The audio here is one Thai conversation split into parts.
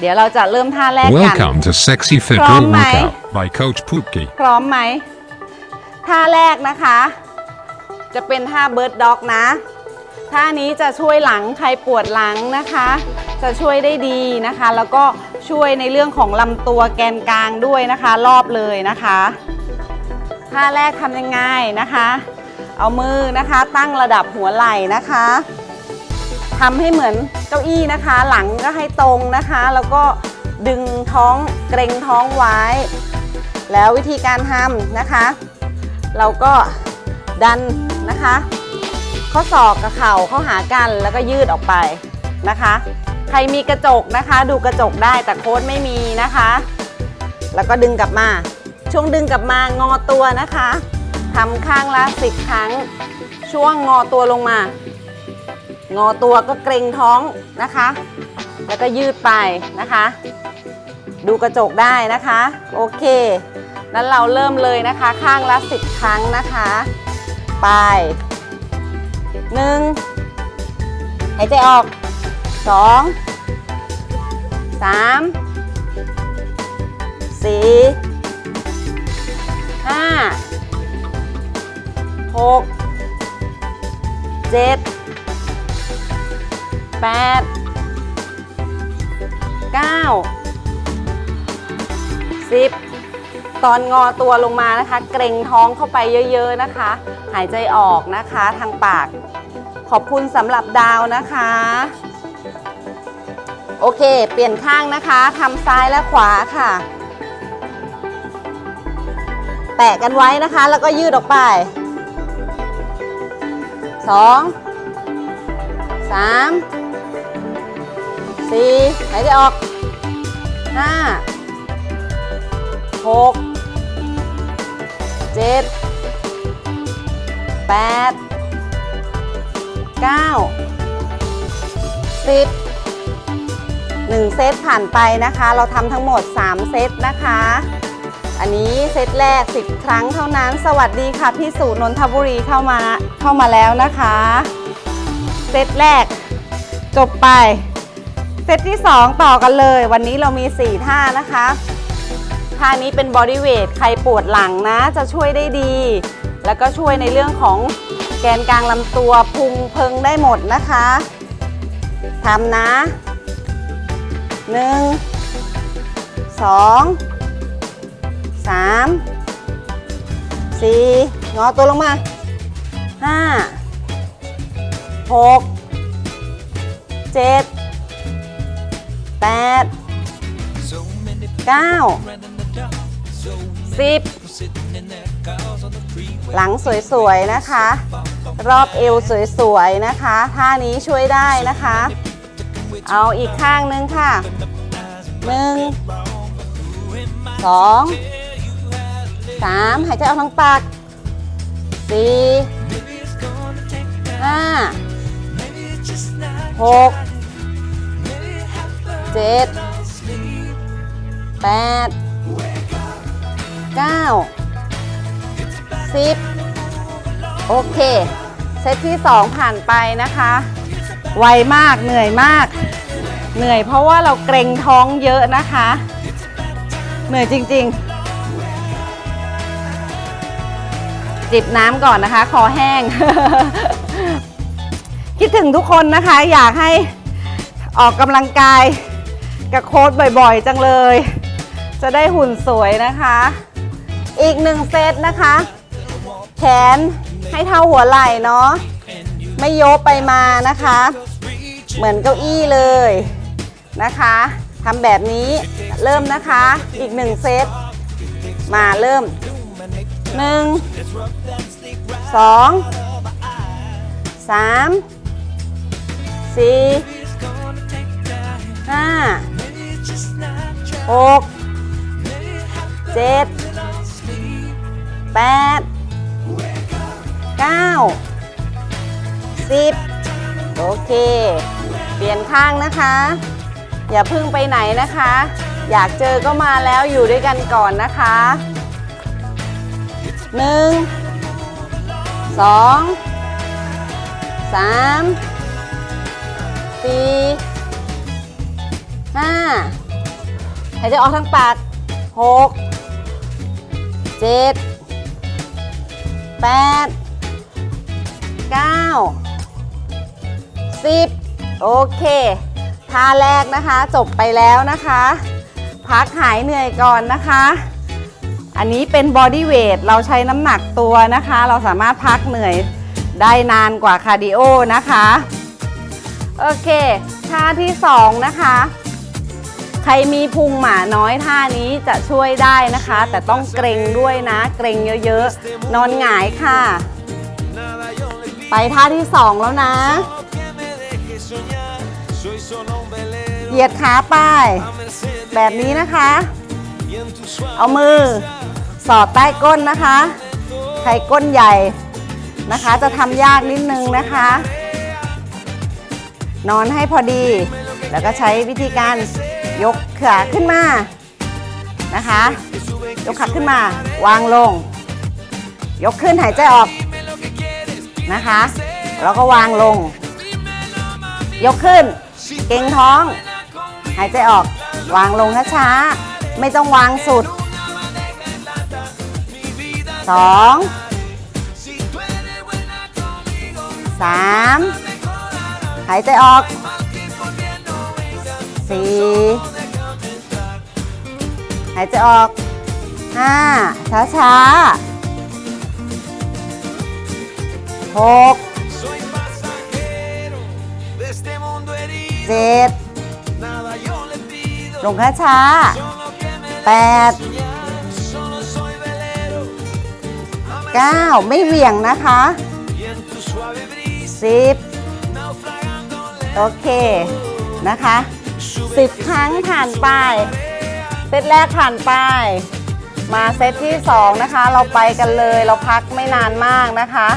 เดี๋ยวเราจะเริ่มท่าแรกกัน Welcome to Sexy Fit From Girl my- Workout by Coach Putki. พร้อมไหม ท่าแรกนะคะ จะเป็นท่าเบิร์ดด็อกนะ ท่านี้จะช่วยหลังใครปวดหลังนะคะ จะช่วยได้ดีนะคะ แล้วก็ช่วยในเรื่องของลำตัวแกนกลางด้วยนะคะ รอบเลยนะคะ ท่าแรกทำยังไงนะคะ เอามือนะคะ ตั้งระดับหัวไหล่นะคะ ทำให้เหมือนเก้าอี้นะคะ หลังก็ให้ตรงนะคะ แล้วก็ดึงท้องเกรงท้องไว้ แล้ววิธีการทำนะคะ เราก็ดันนะคะ ข้อศอกกับเข่าเข้าหากันแล้วก็ยืดออกไปนะคะ ใครมีกระจกนะคะ ดูกระจกได้แต่โค้ดไม่มีนะคะ แล้วก็ดึงกลับมา ช่วงดึงกลับมางอตัวนะคะทำข้างละสิบครั้ง ช่วงงอตัวลงมา งอตัวก็เกรงท้องนะคะ แล้วก็ยืดไปนะคะ ดูกระจกได้นะคะ โอเค นั้นเราเริ่มเลยนะคะ ข้างละสิบครั้งนะคะ ไปหนึ่งหายใจออกสองสามสี่ห้าหกเจ็ด แปดเก้าสิบตอนงอตัวลงมานะคะ เกรงท้องเข้าไปเยอะ ๆนะคะ หายใจออกนะคะทางปาก ขอบคุณสำหรับดาวนะคะ โอเค เปลี่ยนข้างนะคะทำซ้ายและขวาค่ะ แตะกันไว้นะคะ แล้วก็ยืดออกไปสองสาม สี่หายใจออกห้าหกเจ็ดแปดเก้าสิบหนึ่งเซตผ่านไปนะคะ เราทำทั้งหมด 3 เซตนะคะ อันนี้เซตแรก 10 ครั้งเท่านั้น สวัสดีค่ะ พี่สุนนทบุรีเข้ามาเข้ามาแล้วนะคะ เซตแรกจบไป เซตที่ 2 ต่อกันเลย วันนี้เรามี 4 ท่านะคะท่านี้เป็นบอดี้เวทใครปวดหลังนะ จะช่วยได้ดี แล้วก็ช่วยในเรื่องของแกนกลางลำตัวพุงเพิงได้หมดนะคะทำนะหนึ่งสองสามสี่งอตัวลงมาห้าหกเจ็ด แปดเก้าสิบหลังสวยๆนะคะ รอบเอวสวยๆนะคะ ท่านี้ช่วยได้นะคะ เอาอีกข้างนึงค่ะหนึ่งสองสามหายใจออกทางปากสี่ห้าหก เจ็ดแปดเก้าสิบโอเค เซตที่2ผ่านไปนะคะ ไวมากเหนื่อยมาก เหนื่อยเพราะว่าเราเกรงท้องเยอะนะคะ เหนื่อยจริง ๆ จิบน้ำก่อนนะคะ คอแห้ง คิดถึงทุกคนนะคะ อยากให้ออกกำลังกาย กับโค้ดบ่อยๆ จังเลย จะได้หุ่นสวยนะคะ อีกหนึ่งเซตนะคะ แขนให้เท่าหัวไหล่เนาะไม่โยกไปมานะคะ เหมือนเก้าอี้เลยนะคะทำแบบนี้เริ่มนะคะ อีกหนึ่งเซต มาเริ่มหนึ่งสองสามสี่ห้า หกเจ็ดแปดเก้าสิบโอเค เปลี่ยนข้างนะคะ อย่าพึ่งไปไหนนะคะ อยากเจอก็มาแล้วอยู่ด้วยกันก่อนนะคะหนึ่งสองสามสี่ ห้าหายใจออกทางปากหกเจ็ดแปดเก้าสิบโอเค ท่าแรกนะคะ จบไปแล้วนะคะ พักหายเหนื่อยก่อนนะคะ อันนี้เป็นบอดี้เวทเราใช้น้ำหนักตัวนะคะ เราสามารถพักเหนื่อยได้นานกว่าคาร์ดิโอนะคะ โอเค ท่าที่2นะคะ ใครมีพุงหมาน้อยท่านี้จะช่วยได้นะคะ แต่ต้องเกรงด้วยนะ เกรงเยอะๆ นอนหงายค่ะ ไปท่าที่ 2 แล้วนะ เหยียดขาไป แบบนี้นะคะ เอามือ สอดใต้ก้นนะคะ ใครก้นใหญ่นะคะ จะทำยากนิดนึงนะคะ นอนให้พอดี แล้วก็ใช้วิธีการ ยกขาขึ้นมานะคะ ยกขาขึ้นมา วางลง ยกขึ้นหายใจออกนะคะ แล้วก็วางลง ยกขึ้น เก่งท้อง หายใจออก วางลงช้าๆไม่ต้องวางสุดสองสามหายใจออก สี่หายใจออกห้าช้าช้าหกเจ็ดลงช้าช้าแปดเก้าไม่เหวี่ยงนะคะสิบโอเคนะคะ สิบครั้งผ่านไป เซตแรกผ่านไป มาเซตที่สองนะคะ เราไปกันเลยเราพักไม่นานมากนะคะ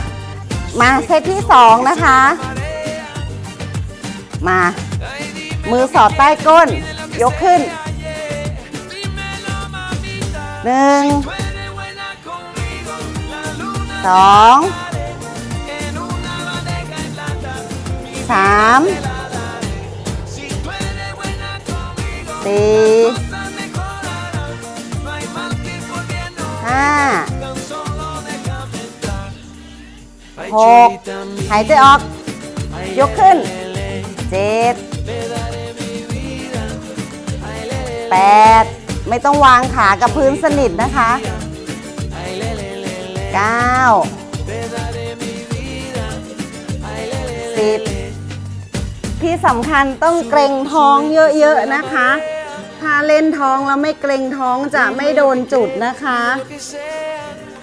มาเซตที่สองนะคะ มา มือสอดใต้ก้น ยกขึ้นหนึ่งสองสาม สี่ห้าหกหายใจออก ยกขึ้นเจ็ดแปดไม่ต้องวางขากับพื้นสนิทนะคะเก้าสิบที่สำคัญต้องเกรงท้องเยอะ ๆ นะคะ ถ้าเล่นท้องแล้วไม่เกรงท้องจะไม่โดนจุดนะคะ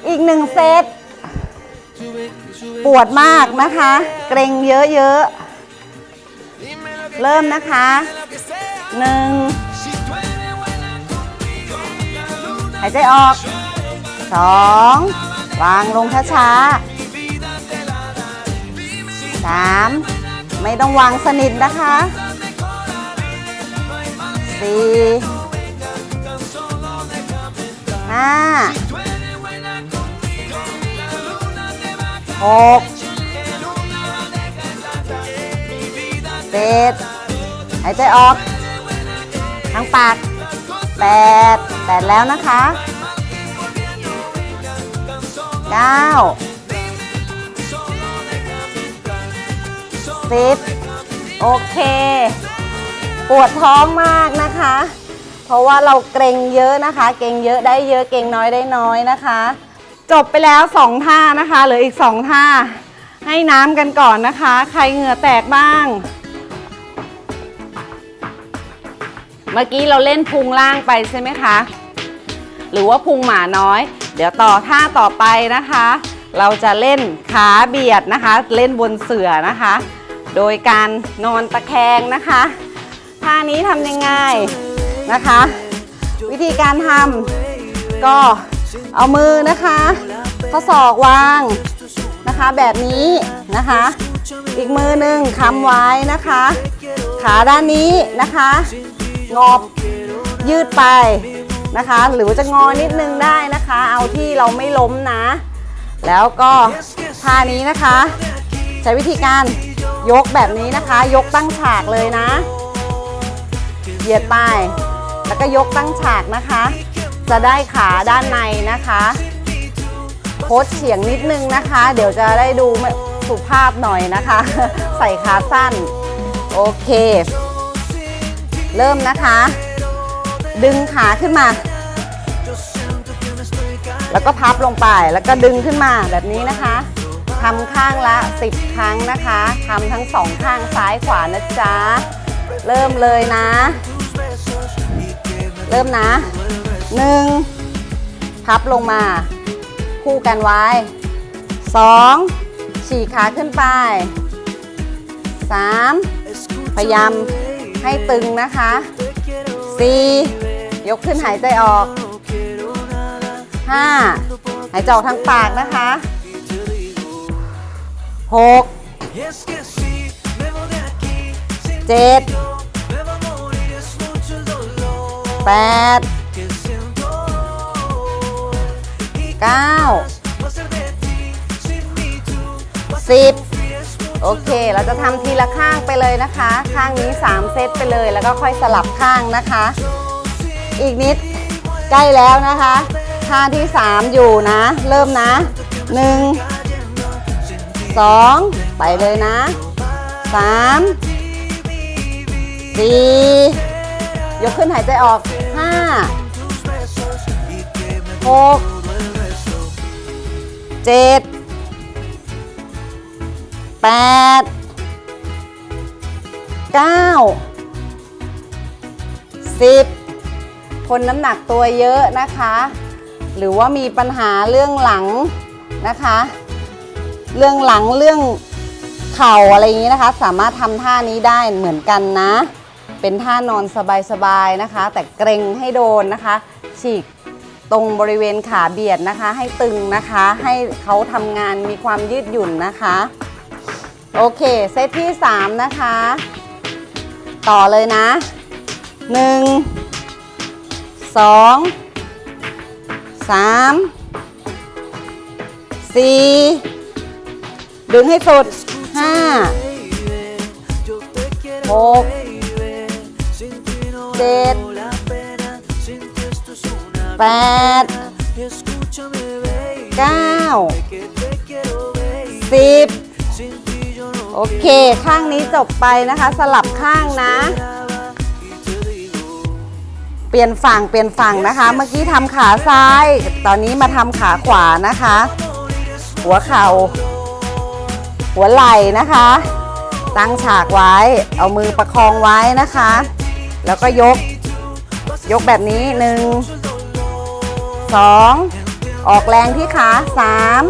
อีกหนึ่งเซต ปวดมากนะคะ เกรงเยอะๆ เริ่มนะคะหนึ่งหายใจออกสองวางลงช้าๆสามไม่ต้องวางสนิทนะคะ สี่ห้าหกเจ็ดหายใจออกทางปากแปดแปดแล้วนะคะเก้าสิบโอเค ปวดท้องมากนะคะ เพราะว่าเราเกรงเยอะนะคะ เกรงเยอะได้เยอะเกรงน้อยได้น้อยนะคะ จบไปแล้ว 2 ท่านะคะเหลืออีก 2 ท่า ให้น้ำกันก่อนนะคะ ใครเหงื่อแตกบ้าง เมื่อกี้เราเล่นพุงล่างไปใช่ไหมคะ หรือว่าพุงหมาน้อย เดี๋ยวต่อท่าต่อไปนะคะ เราจะเล่นขาเบียดนะคะ เล่นบนเสื่อนะคะ โดยการนอนตะแคงนะคะ ท่านี้ทำยังไงนะคะ วิธีการทำก็เอามือนะคะข้อศอกวางนะคะแบบนี้นะคะ อีกมือหนึ่งค้ำไว้นะคะ ขาด้านนี้นะคะ งอบยืดไปนะคะ หรือจะงอนิดนึงได้นะคะ เอาที่เราไม่ล้มนะ แล้วก็ท่านี้นะคะ ใช้วิธีการยกแบบนี้นะคะ ยกตั้งฉากเลยนะ เหยียดไป แล้วก็ยกตั้งฉากนะคะ จะได้ขาด้านในนะคะโคดเฉียงนิดนึงนะคะ เดี๋ยวจะได้ดูสุภาพหน่อยนะคะ ใส่ขาสั้น โอเค เริ่มนะคะ ดึงขาขึ้นมา แล้วก็พับลงไปแล้วก็ดึงขึ้นมาแบบนี้นะคะทำข้างละ 10 ครั้งนะคะทำทั้งสองข้างซ้ายขวานะจ๊ะ เริ่มเลยนะ เริ่มนะหนึ่งพับลงมา คู่กันไว้สองฉีกขาขึ้นไปสามพยายามให้ตึงนะคะสี่ยกขึ้นหายใจออกห้าหายใจออกทางปากนะคะหกเจ็ด แปดเก้าสิบโอเค เราจะทำทีละข้างไปเลยนะคะ ข้างนี้ 3 เซตไปเลย แล้วก็ค่อยสลับข้างนะคะ อีกนิดใกล้แล้วนะคะท่างที่ 3 อยู่นะ เริ่มนะ 1 2 ไปเลยนะ 3 4 ยกขึ้นหายใจออก5 6 7 8 9 10คนน้ำหนักตัวเยอะนะคะ หรือว่ามีปัญหาเรื่องหลังนะคะ เรื่องหลังเรื่องเข่าอะไรอย่างนี้นะคะ สามารถทำท่านี้ได้เหมือนกันนะ เป็นท่านอนสบายๆนะคะ แต่เกรงให้โดนนะคะ ฉีกตรงบริเวณขาเบียดนะคะ ให้ตึงนะคะ ให้เขาทำงานมีความยืดหยุ่นนะคะ โอเค เซตที่ 3 นะคะ ต่อเลยนะ 1 2 3 4ดึงให้สุด 5 6 7 8 9 10โอเค ข้างนี้จบไปนะคะ สลับข้างนะ เปลี่ยนฝั่งเปลี่ยนฝั่งนะคะ เมื่อกี้ทำขาซ้าย ตอนนี้มาทำขาขวานะคะ หัวเข่า หัวไหล่นะคะ ตั้งฉากไว้ เอามือประคองไว้นะคะ แล้วก็ยก ยกแบบนี้หนึ่งสองออกแรงที่ขาสาม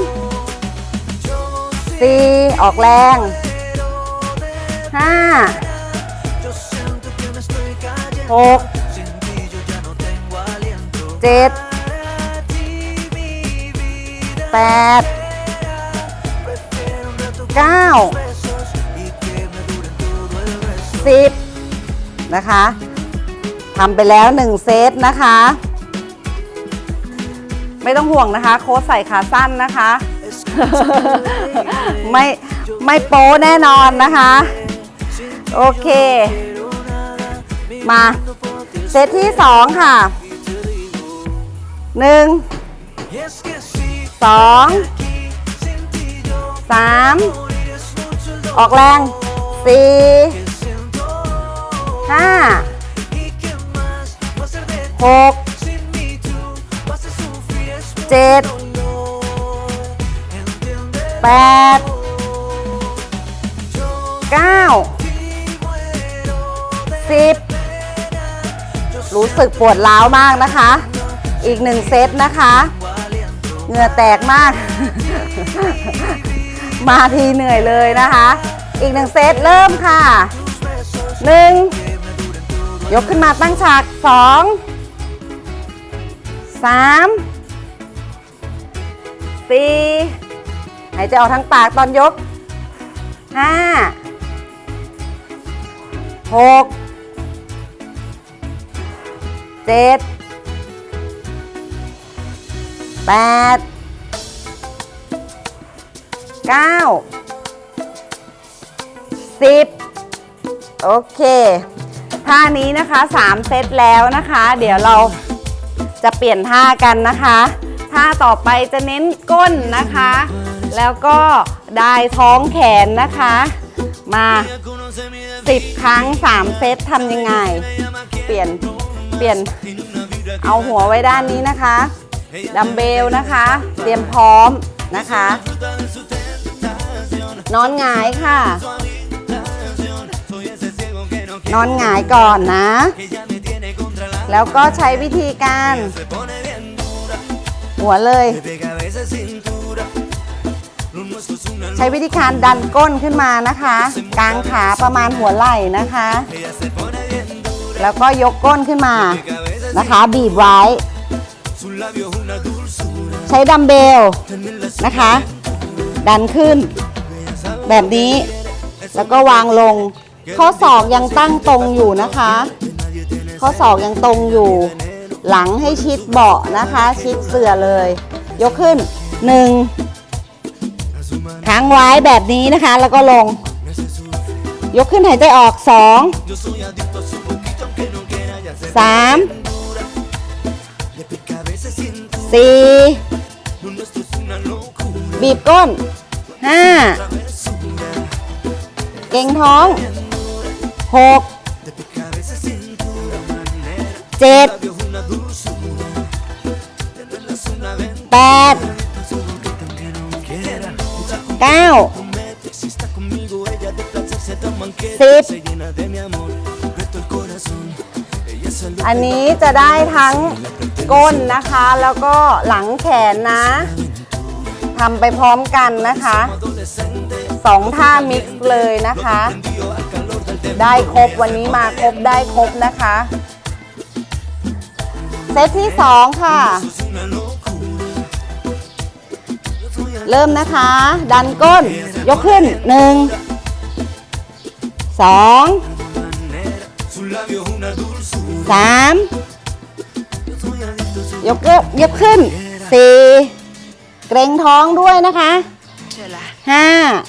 สี่ออกแรงห้าหกเจ็ดแปดเก้าสิบ นะคะทำไปแล้วหนึ่งเซตนะคะ ไม่ต้องห่วงนะคะ โค้ชใส่ขาสั้นนะคะ ไม่ไม่โป๊แน่นอนนะคะ โอเค มาเซตที่สองค่ะหนึ่งสองสามออกแรงสี่ ห้าหกเจ็ดแปดเก้าสิบรู้สึกปวดร้าวมากนะคะ อีกหนึ่งเซตนะคะ เหงื่อแตกมาก มาทีเหนื่อยเลยนะคะ อีกหนึ่งเซตเริ่มค่ะหนึ่ง ยกขึ้นมาตั้งฉากสองสามสี่หายใจออกทางปากตอนยกห้าหกเจ็ดแปดเก้าสิบโอเค ท่านี้นะคะ 3 เซตแล้วนะคะ เดี๋ยวเราจะเปลี่ยนท่ากันนะคะ ท่าต่อไปจะเน้นก้นนะคะ แล้วก็ได้ท้องแขนนะคะ มา 10 ครั้ง 3 เซตทำยังไง เปลี่ยนเปลี่ยนเอาหัวไว้ด้านนี้นะคะดัมเบลนะคะ เตรียมพร้อมนะคะ นอนหงายค่ะ นอนหงายก่อนนะ แล้วก็ใช้วิธีการ หัวเลย ใช้วิธีการดันก้นขึ้นมานะคะ กลางขาประมาณหัวไหล่นะคะ แล้วก็ยกก้นขึ้นมานะคะ บีบไว้ ใช้ดัมเบลนะคะ ดันขึ้น แบบนี้แล้วก็วางลง ข้อศอกยังตั้งตรงอยู่นะคะ ข้อศอกยังตรงอยู่ หลังให้ชิดเบาะนะคะ ชิดเสื่อเลย ยกขึ้นหนึ่งค้างไว้แบบนี้นะคะ แล้วก็ลง ยกขึ้นหายใจออกสองสามสี่บีบก้นห้าเก่งท้อง หกเจ็ดแปดเก้าสิบอันนี้จะได้ทั้งก้นนะคะ แล้วก็หลังแขนนะทำไปพร้อมกันนะคะสองท่ามิกซ์เลยนะคะ ได้ครบวันนี้มาครบได้ครบนะคะ เซตที่ 2 ค่ะ เริ่มนะคะ ดันก้น ยกขึ้น 1 2 3 ยกเลิกยกขึ้น 4 เกรงท้องด้วยนะคะ Chela, 5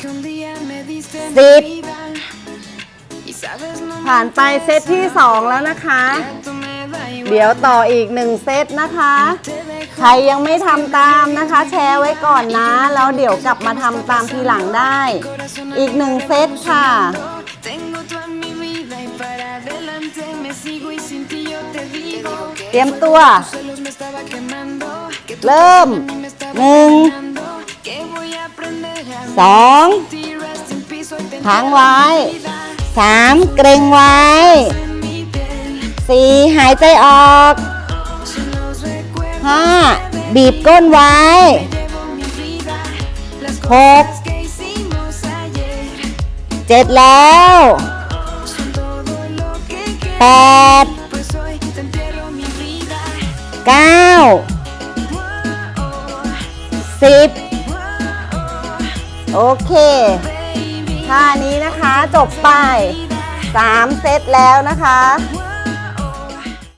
que un día me diste en Sip. mi vida. Y sabes, no me ผ่านไปเซตที่ 2 แล้วนะคะ เดี๋ยวต่ออีก 1 เซตนะคะ ใครยังไม่ทำตามนะคะ แชร์ไว้ก่อนนะ แล้วเดี๋ยวกลับมาทำตามทีหลังได้ อีก 1 เซตค่ะ เตรียมตัว เริ่มหนึ่งสองค้างไว้สามเกรงไว้สี่หายใจออกห้าบีบก้นไว้หกเจ็ดแล้วแปด เก้าสิบโอเคท่านี้นะคะจบไป 3 เซตแล้วนะคะ